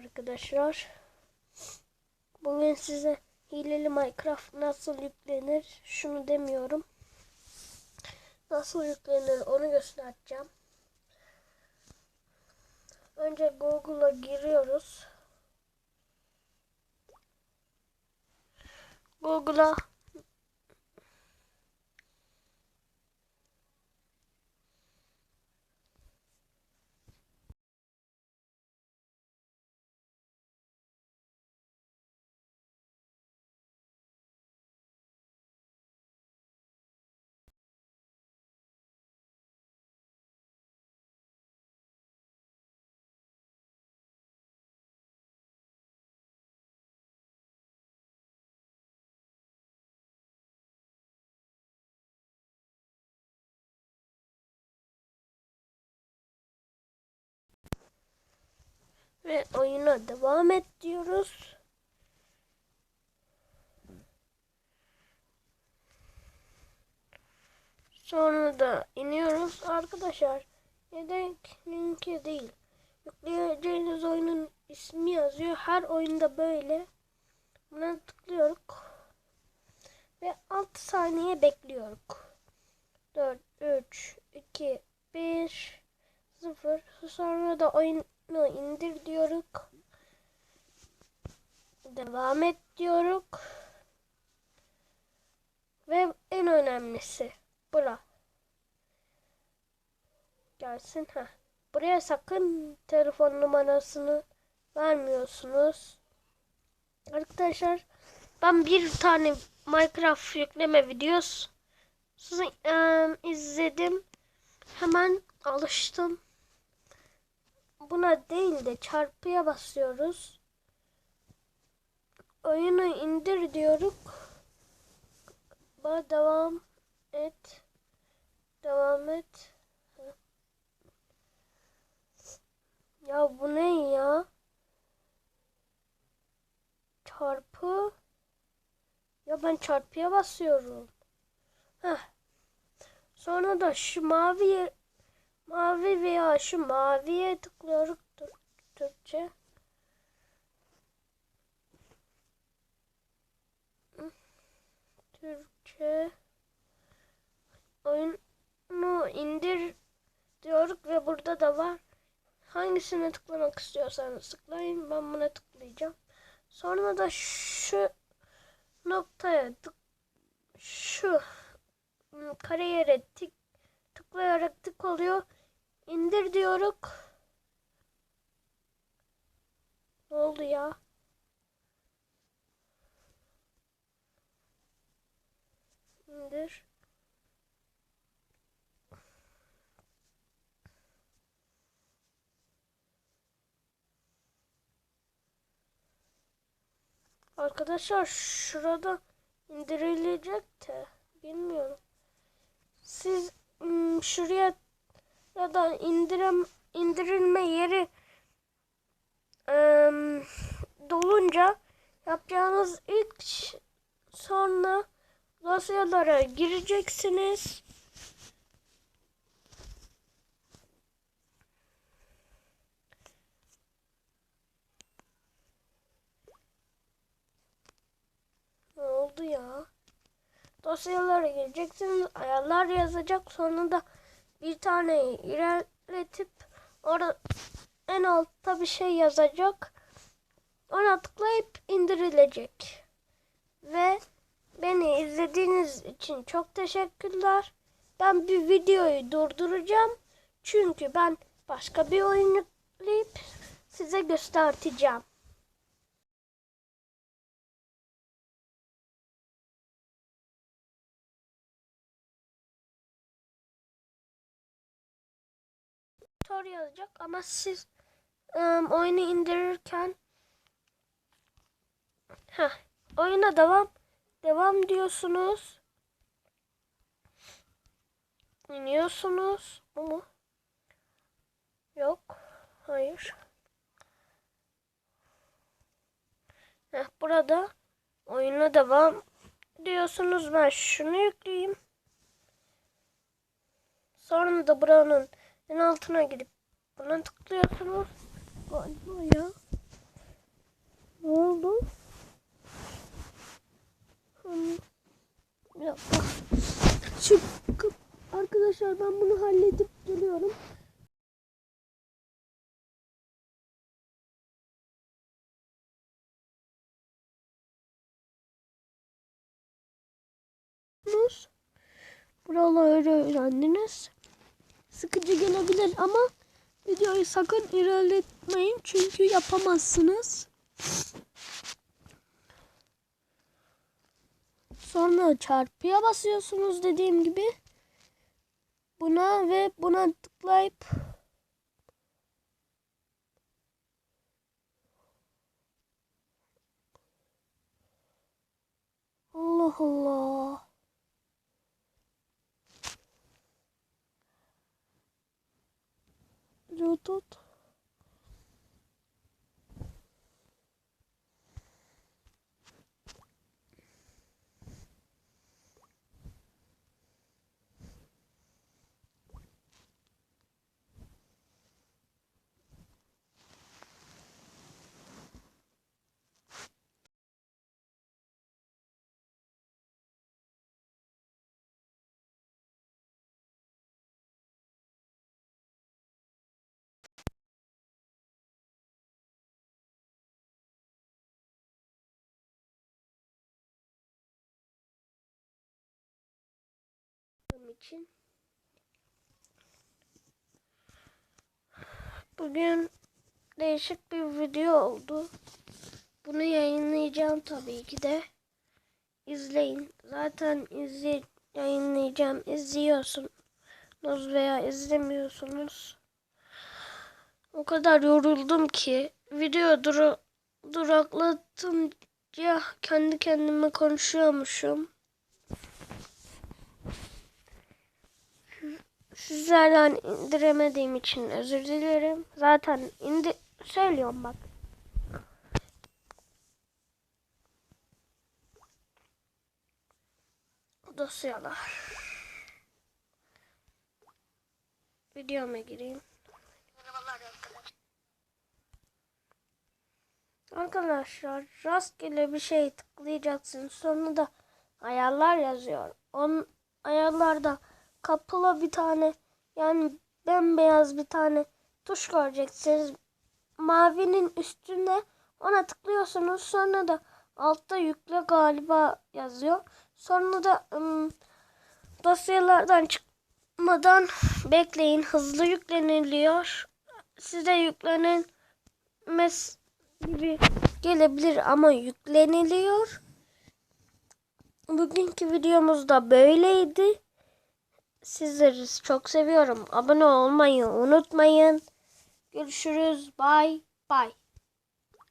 arkadaşlar. Bugün size hileli Minecraft nasıl yüklenir şunu demiyorum. Nasıl yüklenir onu göstereceğim. Önce Google'a giriyoruz. Google'a ve oyuna devam et diyoruz. Sonra da iniyoruz. Arkadaşlar yedek linki değil. Yükleyeceğiniz oyunun ismi yazıyor. Her oyunda böyle. Buna tıklıyoruz. Ve 6 saniye bekliyoruz. 4, 3, 2, 1, 0. Sonra da oyunu indir diyoruz. Devam et diyoruz. Ve en önemlisi bura. Gelsin ha. Buraya sakın telefon numarasını vermiyorsunuz. Arkadaşlar ben bir tane Minecraft yükleme videosu e, izledim. Hemen alıştım. Buna değil de çarpıya basıyoruz. Oyunu indir diyoruz. Bana devam et. Devam et. Ya bu ne ya? Çarpı. Ya ben çarpıya basıyorum. Heh. Sonra da şu mavi mavi veya şu maviye tıklıyoruz Türkçe. Türkçe oyunu indir diyoruz ve burada da var. Hangisine tıklamak istiyorsanız tıklayın. Ben buna tıklayacağım. Sonra da şu noktaya tık şu kare yere tık tıklayarak tık oluyor. İndir diyoruz. Ne oldu ya? İndir. Arkadaşlar şurada indirilecek de bilmiyorum. Siz ım, şuraya ya da indirim indirilme yeri ım, dolunca yapacağınız ilk sonra dosyalara gireceksiniz. Ne oldu ya? Dosyalara gireceksiniz. Ayarlar yazacak. Sonra da bir tane ilerletip orada en altta bir şey yazacak. Ona tıklayıp indirilecek. Ve beni izlediğiniz için çok teşekkürler. Ben bir videoyu durduracağım. Çünkü ben başka bir oyun yükleyip size göstereceğim. Tor yazacak ama siz ım, oyunu indirirken Heh, oyuna devam devam diyorsunuz. İniyorsunuz. Bu mu? Yok. Hayır. Heh, burada oyuna devam diyorsunuz. Ben şunu yükleyeyim. Sonra da buranın en altına gidip buna tıklıyorsunuz. Galiba ya. Ne oldu? Bir dakika. Şu, arkadaşlar ben bunu halledip geliyorum. Buraları öğrendiniz. Sıkıcı gelebilir ama videoyu sakın ilerletmeyin çünkü yapamazsınız. Sonra çarpıya basıyorsunuz dediğim gibi. Buna ve buna tıklayıp Allah Allah. Bluetooth. İçin. Bugün değişik bir video oldu. Bunu yayınlayacağım tabii ki de. İzleyin. Zaten izle yayınlayacağım. İzliyorsunuz veya izlemiyorsunuz. O kadar yoruldum ki video duru duraklatınca kendi kendime konuşuyormuşum. Sizlerden indiremediğim için özür dilerim. Zaten indi söylüyorum bak. Dosyalar. Videoma gireyim. Arkadaşlar rastgele bir şey tıklayacaksınız. Sonra da ayarlar yazıyor. Onun ayarlarda kapıla bir tane yani bembeyaz bir tane tuş göreceksiniz. Mavinin üstünde ona tıklıyorsunuz. Sonra da altta yükle galiba yazıyor. Sonra da ım, dosyalardan çıkmadan bekleyin. Hızlı yükleniliyor. Size yüklenen mes gibi gelebilir ama yükleniliyor. Bugünkü videomuz da böyleydi. Sizleri çok seviyorum. Abone olmayı unutmayın. Görüşürüz. Bye bye.